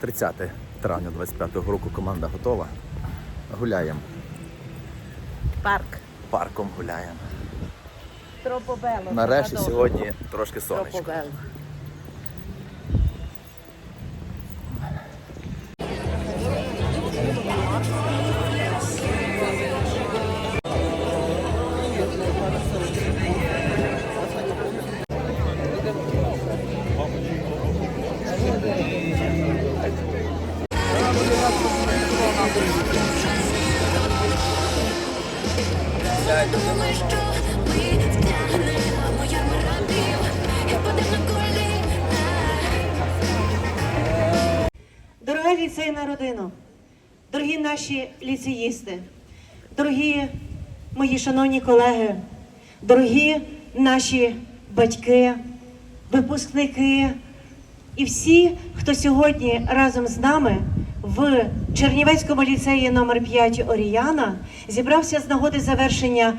30 травня 25-го року команда готова. Гуляємо. Парк. Парком гуляємо. Тропобело. Нарешті сьогодні трошки сонечко. Тропобело. Дорога ліцейна родина, дорогі наші ліцеїсти, дорогі мої шановні колеги, дорогі наші батьки, випускники і всі, хто сьогодні разом з нами в Чернівецькому ліцеї номер 5 Оріяна зібрався з нагоди завершення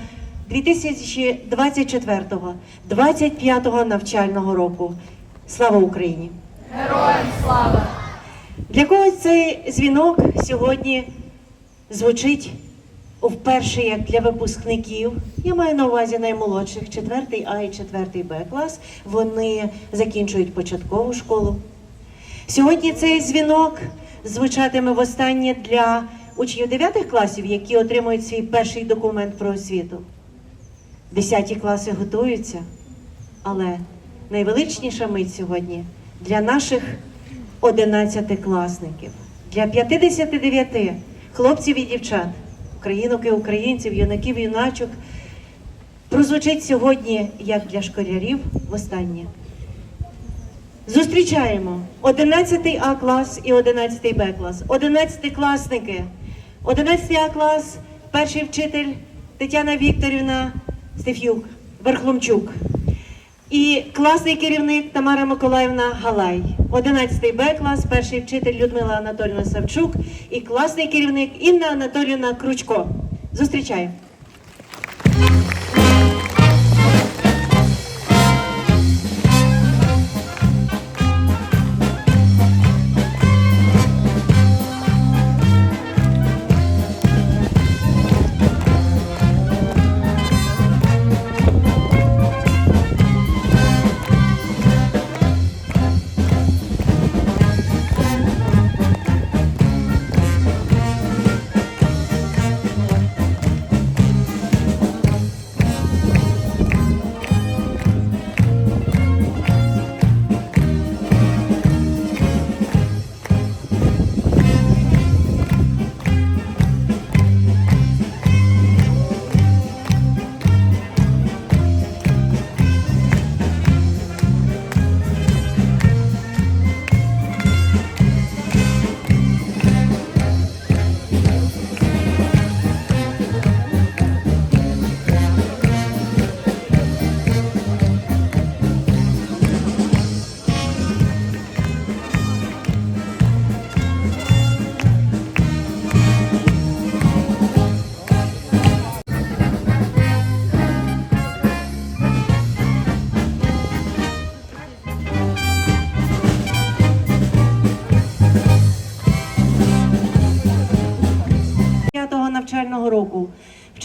2024-25 навчального року. Слава Україні! Для когось цей дзвінок сьогодні звучить вперше як для випускників. Я маю на увазі наймолодших, 4 А і 4 Б клас. Вони закінчують початкову школу. Сьогодні цей дзвінок звучатиме востаннє для учнів 9 класів, які отримують свій перший документ про освіту. Десяті класи готуються, але найвеличніша мить сьогодні для наших 11-класників, для 59 хлопців і дівчат, українок і українців, юнаків і юначок, прозвучить сьогодні, як для школярів, востаннє. Зустрічаємо 11 А клас і 11 Б клас. 11 класники. 11 А клас, перший вчитель Тетяна Вікторівна Стефюк, Верхломчук. І класний керівник Тамара Миколаївна Галай, 11 Б клас, перший вчитель Людмила Анатольовна Савчук і класний керівник Інна Анатоліївна Кручко. Зустрічаємо.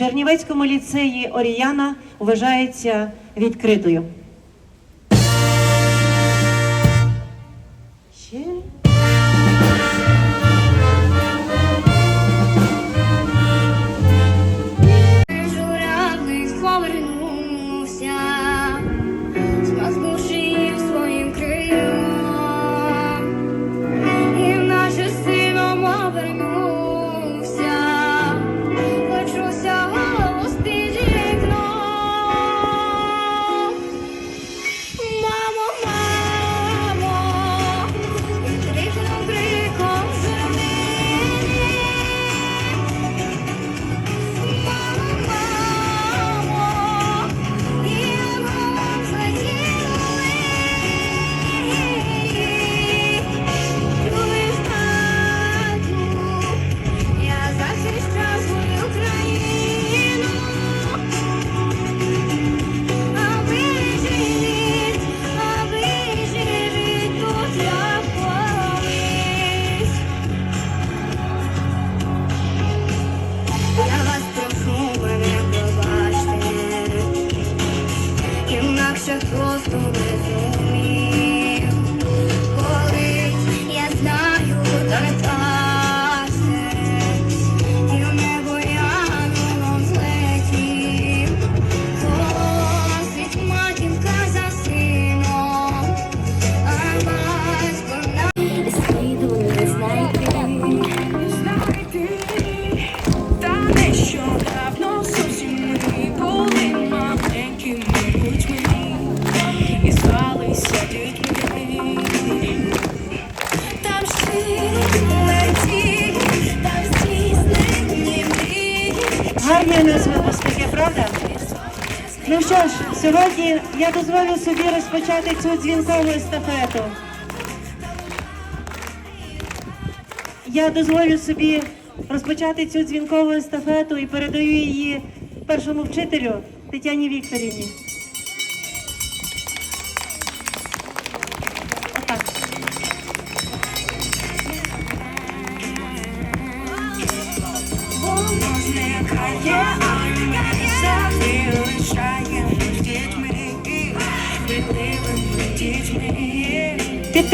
Чернівецькому ліцеї Оріяна вважається відкритою. Нас випускники, правда? Ну що ж, сьогодні я дозволю собі розпочати цю дзвінкову естафету. Я дозволю собі розпочати цю дзвінкову естафету і передаю її першому вчителю Тетяні Вікторівні.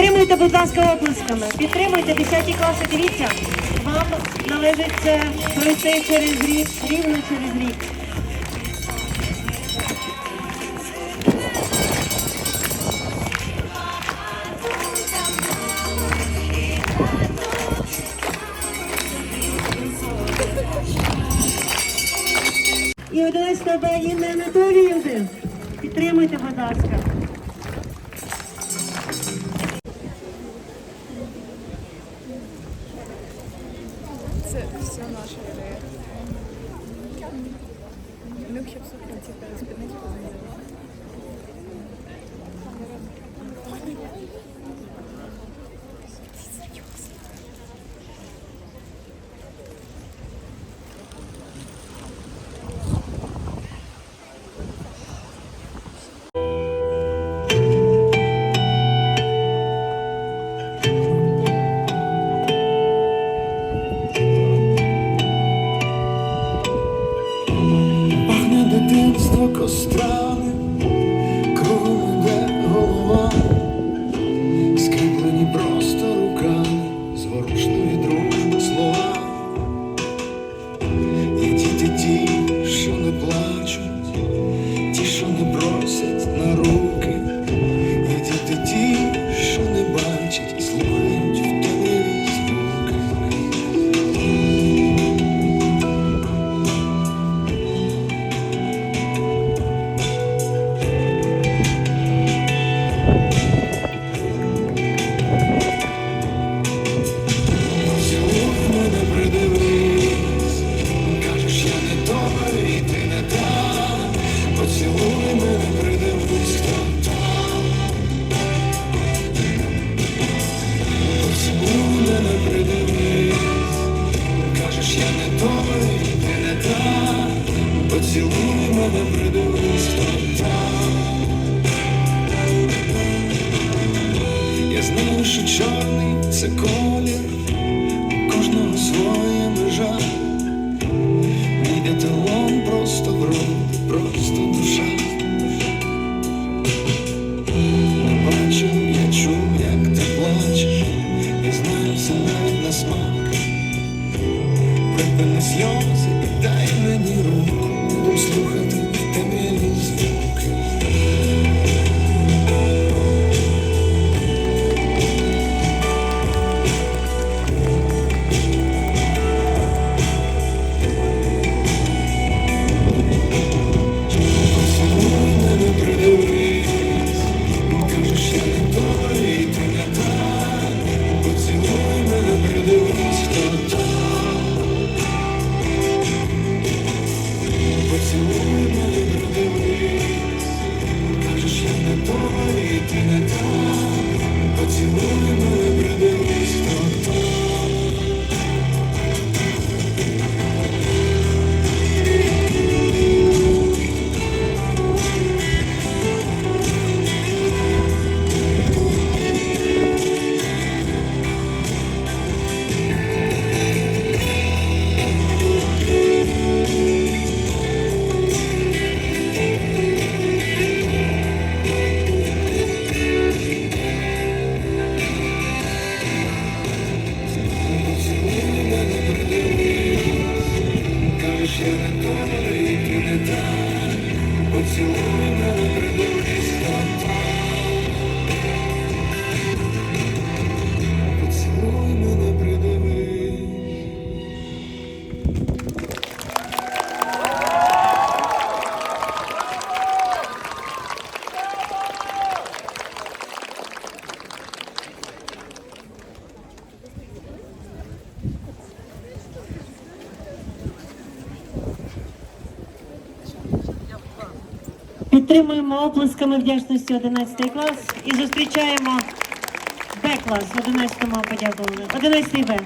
Підтримуйте, будь ласка, оплесками. Підтримуйте 10 класи. Дивіться, вам належить пройти через рік, рівно через рік. І 11 Б Інна Анатоліївни. Підтримуйте, будь ласка. Ну, щоб слухати, спинити Пахне Поцілуй мене придивись, хто я знаю, що чорний це колір, кожного своя to me. Підтримуємо оплесками вдячності 11 клас і зустрічаємо Б-клас. 11-му подякували. 11 Б.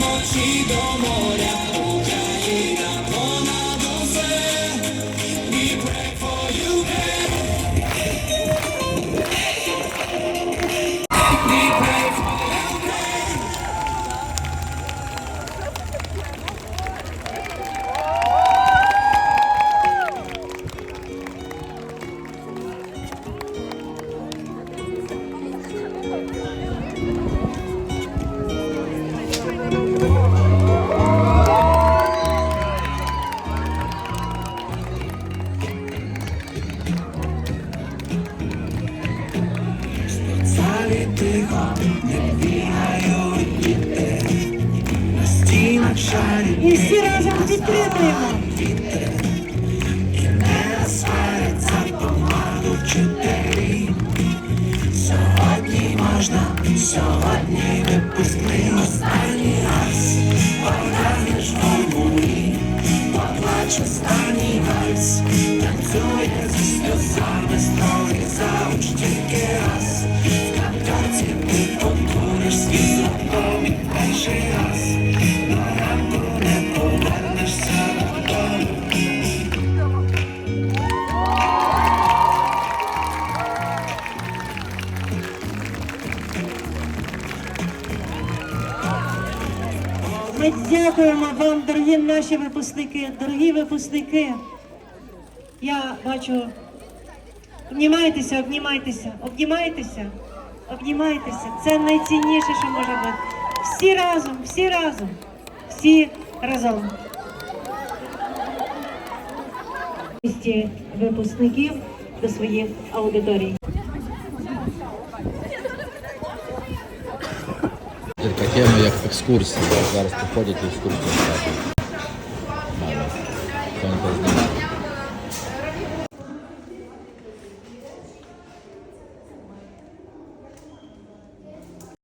Залі вчителі. Сьогодні можна, сьогодні випускний останній дякуємо вам, дорогі наші випускники, дорогі випускники. Я бачу, обнімайтеся, обнімайтеся, обнімайтеся, обнімайтеся. Це найцінніше, що може бути. Всі разом, всі разом, всі разом. Випускників до своїх аудиторій. Тема як екскурсії. Зараз проходять екскурсії.